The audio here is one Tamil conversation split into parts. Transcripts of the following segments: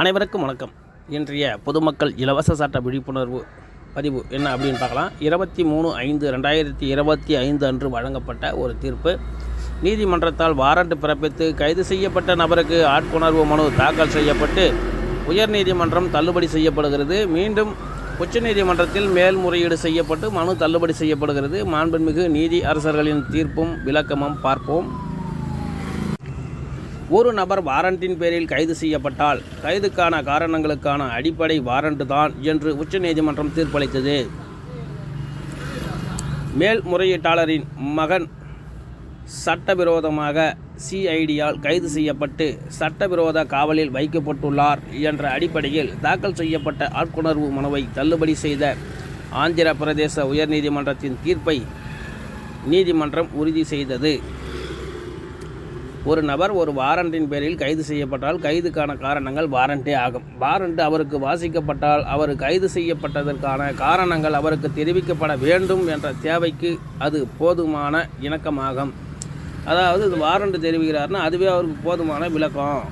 அனைவருக்கும் வணக்கம். இன்றைய பொதுமக்கள் இலவச சட்ட விழிப்புணர்வு பதிவு என்ன அப்படின்னு பார்க்கலாம். இருபத்தி மூணு ஐந்து ரெண்டாயிரத்தி இருபத்தி ஐந்து அன்று வழங்கப்பட்ட ஒரு தீர்ப்பு. நீதிமன்றத்தால் வாரண்ட் பிறப்பித்து கைது செய்யப்பட்ட நபருக்கு ஆட்கொணர்வு மனு தாக்கல் செய்யப்பட்டு உயர்நீதிமன்றம் தள்ளுபடி செய்யப்படுகிறது. மீண்டும் உச்சநீதிமன்றத்தில் மேல்முறையீடு செய்யப்பட்டு மனு தள்ளுபடி செய்யப்படுகிறது. மாண்புமிகு நீதி அரசர்களின் தீர்ப்பும் விளக்கமும் பார்ப்போம். ஒரு நபர் வாரண்டின் பேரில் கைது செய்யப்பட்டால் கைதுக்கான காரணங்களுக்கான அடிப்படை வாரண்ட் தான் என்று உச்சநீதிமன்றம் தீர்ப்பளித்தது. மேல்முறையீட்டாளரின் மகன் சட்டவிரோதமாக சிஐடியால் கைது செய்யப்பட்டு சட்டவிரோத காவலில் வைக்கப்பட்டுள்ளார் என்ற அடிப்படையில் தாக்கல் செய்யப்பட்ட ஆட்கொணர்வு மனுவை தள்ளுபடி செய்த ஆந்திர பிரதேச உயர்நீதிமன்றத்தின் தீர்ப்பை நீதிமன்றம் உறுதி செய்தது. ஒரு நபர் ஒரு வாரண்டின் பேரில் கைது செய்யப்பட்டால் கைதுக்கான காரணங்கள் வாரண்டே ஆகும். வாரண்ட் அவருக்கு வாசிக்கப்பட்டால் அவர் கைது செய்யப்பட்டதற்கான காரணங்கள் அவருக்கு தெரிவிக்கப்பட வேண்டும் என்ற தேவைக்கு அது போதுமான இணக்கமாகும். அதாவது இது வாரண்ட் தெரிவிக்கிறார்னா அதுவே அவருக்கு போதுமான விளக்கம்.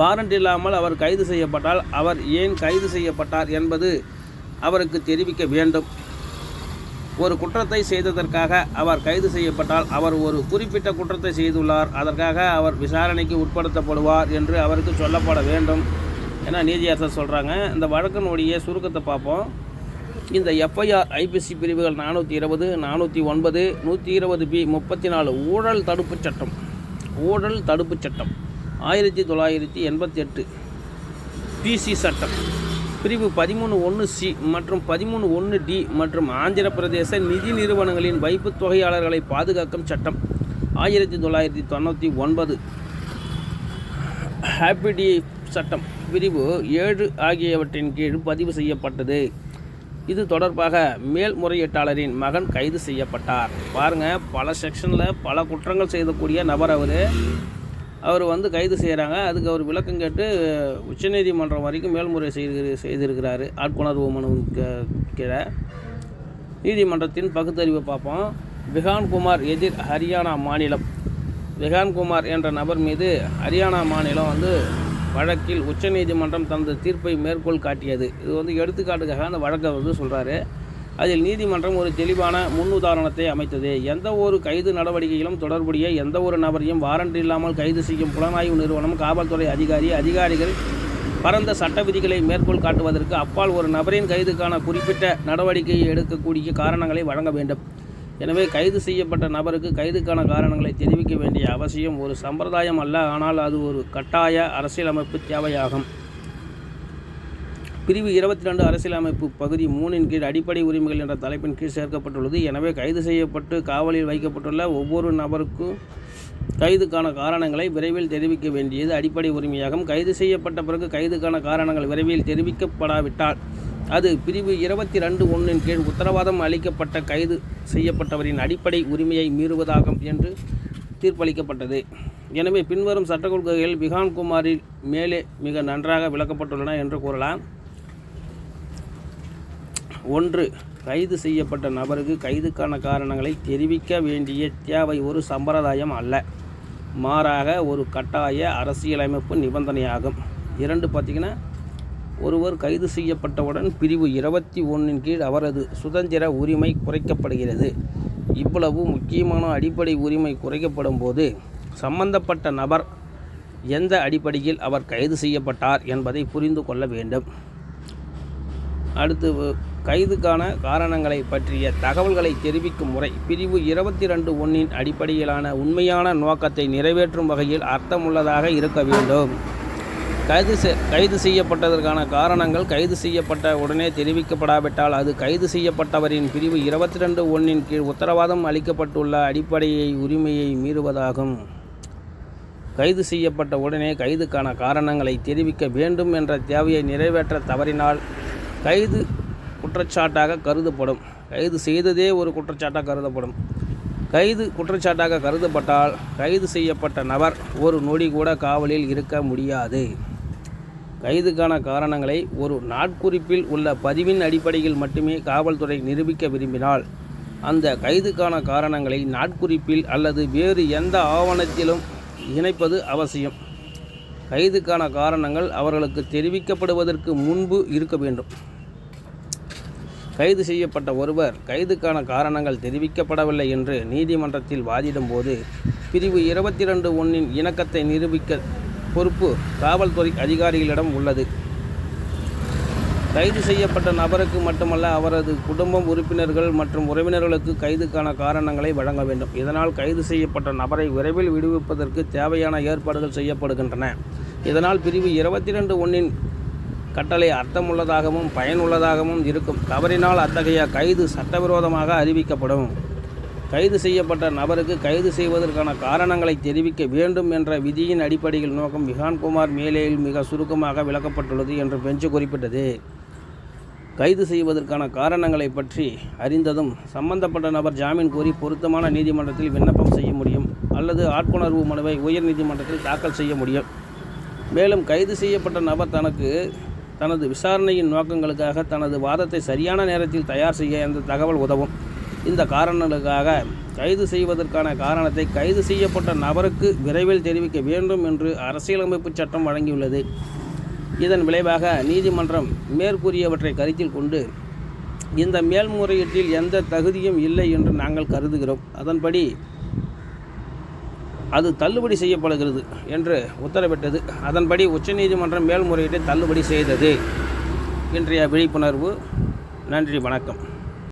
வாரண்ட் இல்லாமல் அவர் கைது செய்யப்பட்டால் அவர் ஏன் கைது செய்யப்பட்டார் என்பது அவருக்கு தெரிவிக்க வேண்டும். ஒரு குற்றத்தை செய்ததற்காக அவர் கைது செய்யப்பட்டால் அவர் ஒரு குறிப்பிட்ட குற்றத்தை செய்துள்ளார். அதற்காக அவர் விசாரணைக்கு உட்படுத்தப்படுவார் என்று அவருக்கு சொல்லப்பட வேண்டும் என நீதியரசர் சொல்கிறாங்க இந்த வழக்கினுடைய சுருக்கத்தை பார்ப்போம். இந்த எஃப்ஐஆர் ஐபிசி பிரிவுகள் நானூற்றி இருபது நானூற்றி ஒன்பது நூற்றி இருபது பி முப்பத்தி நாலு ஊழல் தடுப்புச் சட்டம். ஊழல் தடுப்புச் சட்டம். ஆயிரத்தி தொள்ளாயிரத்தி எண்பத்தி எட்டு பிசி சட்டம். பிரிவு பதிமூணு ஒன்று சி மற்றும் பதிமூணு ஒன்று டி மற்றும் ஆந்திர பிரதேச நிதி நிறுவனங்களின் வைப்பு தொகையாளர்களை பாதுகாக்கும் சட்டம். ஆயிரத்தி தொள்ளாயிரத்தி தொண்ணூற்றி ஒன்பது. ஹாப்பிடி சட்டம். பிரிவு ஏழு ஆகியவற்றின் கீழ் பதிவு செய்யப்பட்டது. இது தொடர்பாக மேல்முறையீட்டாளரின் மகன் கைது செய்யப்பட்டார். பாருங்கள் பல செக்ஷனில் பல குற்றங்கள் செய்யக்கூடிய நபர் அவர். அவர் வந்து கைது செய்கிறாங்க அதுக்கு அவர் விளக்கம் கேட்டு உச்சநீதிமன்றம் வரைக்கும் மேல்முறை செய்து செய்திருக்கிறாரு. ஆட்கொணர்வு மனு கீழே. நீதிமன்றத்தின் பகுத்தறிவை பார்ப்போம். விகான்குமார் எதிர் ஹரியானா மாநிலம். விகான்குமார் என்ற நபர் மீது ஹரியானா மாநிலம் வந்து வழக்கில் உச்சநீதிமன்றம் தனது தீர்ப்பை மேற்கோள் காட்டியது. இது வந்து எடுத்துக்காட்டுக்காக அந்த வழக்கை வந்து சொல்கிறாரு அதில் நீதிமன்றம் ஒரு தெளிவான முன்னுதாரணத்தை அமைத்தது. எந்த ஒரு கைது நடவடிக்கையிலும் தொடர்புடைய எந்த ஒரு நபரையும் வாரண்ட் இல்லாமல் கைது செய்யும் புலனாய்வு நிறுவனம் காவல்துறை அதிகாரி அதிகாரிகள் பரந்த சட்ட விதிகளை மேற்கோள் காட்டுவதற்கு அப்பால் ஒரு நபரின் கைதுக்கான குறிப்பிட்ட நடவடிக்கையை எடுக்கக்கூடிய காரணங்களை வழங்க வேண்டும். எனவே கைது செய்யப்பட்ட நபருக்கு கைதுக்கான காரணங்களை தெரிவிக்க வேண்டிய அவசியம் ஒரு சம்பிரதாயம் அல்ல. ஆனால் அது ஒரு கட்டாய அரசியலமைப்பு தேவையாகும். பிரிவு இருபத்தி ரெண்டு அரசியலமைப்பு பகுதி மூணின் கீழ் அடிப்படை உரிமைகள் என்ற தலைப்பின் கீழ் சேர்க்கப்பட்டுள்ளது. எனவே கைது செய்யப்பட்டு காவலில் வைக்கப்பட்டுள்ள ஒவ்வொரு நபருக்கும் கைதுக்கான காரணங்களை விரைவில் தெரிவிக்க வேண்டியது. அடிப்படை உரிமையாகும். கைது செய்யப்பட்ட பிறகு கைதுக்கான காரணங்கள் விரைவில் தெரிவிக்கப்படாவிட்டால் அது பிரிவு இருபத்தி ரெண்டு ஒன்றின் கீழ் உத்தரவாதம் அளிக்கப்பட்ட கைது செய்யப்பட்டவரின் அடிப்படை உரிமையை மீறுவதாகும் என்று தீர்ப்பளிக்கப்பட்டது. எனவே பின்வரும் சட்ட கொள்கைகள் விகான்குமாரில் மேலே மிக நன்றாக விளக்கப்பட்டுள்ளன என்று கூறலாம். ஒன்று கைது செய்யப்பட்ட நபருக்கு கைதுக்கான காரணங்களை தெரிவிக்க வேண்டிய தேவை ஒரு சம்பிரதாயம் அல்ல. மாறாக ஒரு கட்டாய அரசியலமைப்பு நிபந்தனையாகும். இரண்டு பார்த்திங்கன்னா ஒருவர் கைது செய்யப்பட்டவுடன் பிரிவு இருபத்தி ஒன்றின் கீழ் அவரது சுதந்திர உரிமை குறைக்கப்படுகிறது. இவ்வளவு முக்கியமான அடிப்படை உரிமை குறைக்கப்படும் போது சம்பந்தப்பட்ட நபர் எந்த அடிப்படையில் அவர் கைது செய்யப்பட்டார் என்பதை புரிந்து கொள்ள வேண்டும். அடுத்து கைதுக்கான காரணங்களை பற்றிய தகவல்களை தெரிவிக்கும் முறை பிரிவு இருபத்தி ரெண்டு ஒன்றின் அடிப்படையிலான உண்மையான நோக்கத்தை நிறைவேற்றும் வகையில் அர்த்தமுள்ளதாக இருக்க வேண்டும். கைது செ கைது செய்யப்பட்டதற்கான காரணங்கள் கைது செய்யப்பட்ட உடனே தெரிவிக்கப்படாவிட்டால் அது கைது செய்யப்பட்டவரின் பிரிவு இருபத்தி ரெண்டு ஒன்றின் கீழ் உத்தரவாதம் அளிக்கப்பட்டுள்ள அடிப்படையை உரிமையை மீறுவதாகும். கைது செய்யப்பட்ட உடனே கைதுக்கான காரணங்களை தெரிவிக்க வேண்டும் என்ற தேவையை நிறைவேற்ற தவறினால் கைது குற்றச்சாட்டாக கருதப்படும். கைது செய்ததே ஒரு குற்றச்சாட்டாக கருதப்படும். கைது குற்றச்சாட்டாக கருதப்பட்டால் கைது செய்யப்பட்ட நபர் ஒரு நொடி கூட காவலில் இருக்க முடியாது. கைதுக்கான காரணங்களை ஒரு நாட்குறிப்பில் உள்ள பதிவின் அடிப்படையில் மட்டுமே காவல்துறை நிரூபிக்க விரும்பினால் அந்த கைதுக்கான காரணங்களை நாட்குறிப்பில் அல்லது வேறு எந்த ஆவணத்திலும் இணைப்பது அவசியம். கைதுக்கான காரணங்கள் அவர்களுக்கு தெரிவிக்கப்படுவதற்கு முன்பு இருக்க வேண்டும். கைது செய்யப்பட்ட ஒருவர் கைதுக்கான காரணங்கள் தெரிவிக்கப்படவில்லை என்று நீதிமன்றத்தில் வாதிடும்போது பிரிவு இருபத்தி ரெண்டு ஒன்றின் இணக்கத்தை நிரூபிக்க பொறுப்பு காவல்துறை அதிகாரிகளிடம் உள்ளது. கைது செய்யப்பட்ட நபருக்கு மட்டுமல்ல அவரது குடும்பம் உறுப்பினர்கள் மற்றும் உறவினர்களுக்கு கைதுக்கான காரணங்களை வழங்க வேண்டும். இதனால் கைது செய்யப்பட்ட நபரை விரைவில் விடுவிப்பதற்கு தேவையான ஏற்பாடுகள் செய்யப்படுகின்றன. இதனால் பிரிவு இருபத்தி ரெண்டு ஒன்றின் கட்டளை அர்த்தமுள்ளதாகவும் பயனுள்ளதாகவும் இருக்கும். தவறினால் அத்தகைய கைது சட்டவிரோதமாக அறிவிக்கப்படும். கைது செய்யப்பட்ட நபருக்கு கைது செய்வதற்கான காரணங்களை தெரிவிக்க வேண்டும் என்ற விதியின் அடிப்படையில் நோக்கம் விஹான்குமார் மேலேயில் மிக சுருக்கமாக விளக்கப்பட்டுள்ளது என்று பெஞ்சு குறிப்பிட்டது. கைது செய்வதற்கான காரணங்களை பற்றி அறிந்ததும் சம்பந்தப்பட்ட நபர் ஜாமீன் கோரி பொருத்தமான நீதிமன்றத்தில் விண்ணப்பம் செய்ய முடியும் அல்லது ஆட்கொணர்வு மனுவை உயர் நீதிமன்றத்தில் தாக்கல் செய்ய முடியும். மேலும் கைது செய்யப்பட்ட நபர் தனக்கு தனது விசாரணையின் நோக்கங்களுக்காக தனது வாதத்தை சரியான நேரத்தில் தயார் செய்ய இந்த தகவல் உதவும். இந்த காரணங்களுக்காக கைது செய்வதற்கான காரணத்தை கைது செய்யப்பட்ட நபருக்கு விரைவில் தெரிவிக்க வேண்டும் என்று அரசியலமைப்பு சட்டம் வழங்கியுள்ளது. இதன் விளைவாக நீதிமன்றம் மேற்கூறியவற்றை கருத்தில் கொண்டு இந்த மேல்முறையீட்டில் எந்த தகுதியும் இல்லை என்று நாங்கள் கருதுகிறோம். அதன்படி அது தள்ளுபடி செய்யப்படுகிறது என்று உத்தரவிட்டது. அதன்படி உச்சநீதிமன்றம் மேல்முறையீட்டை தள்ளுபடி செய்தது. இன்றைய விழிப்புணர்வு. நன்றி வணக்கம்.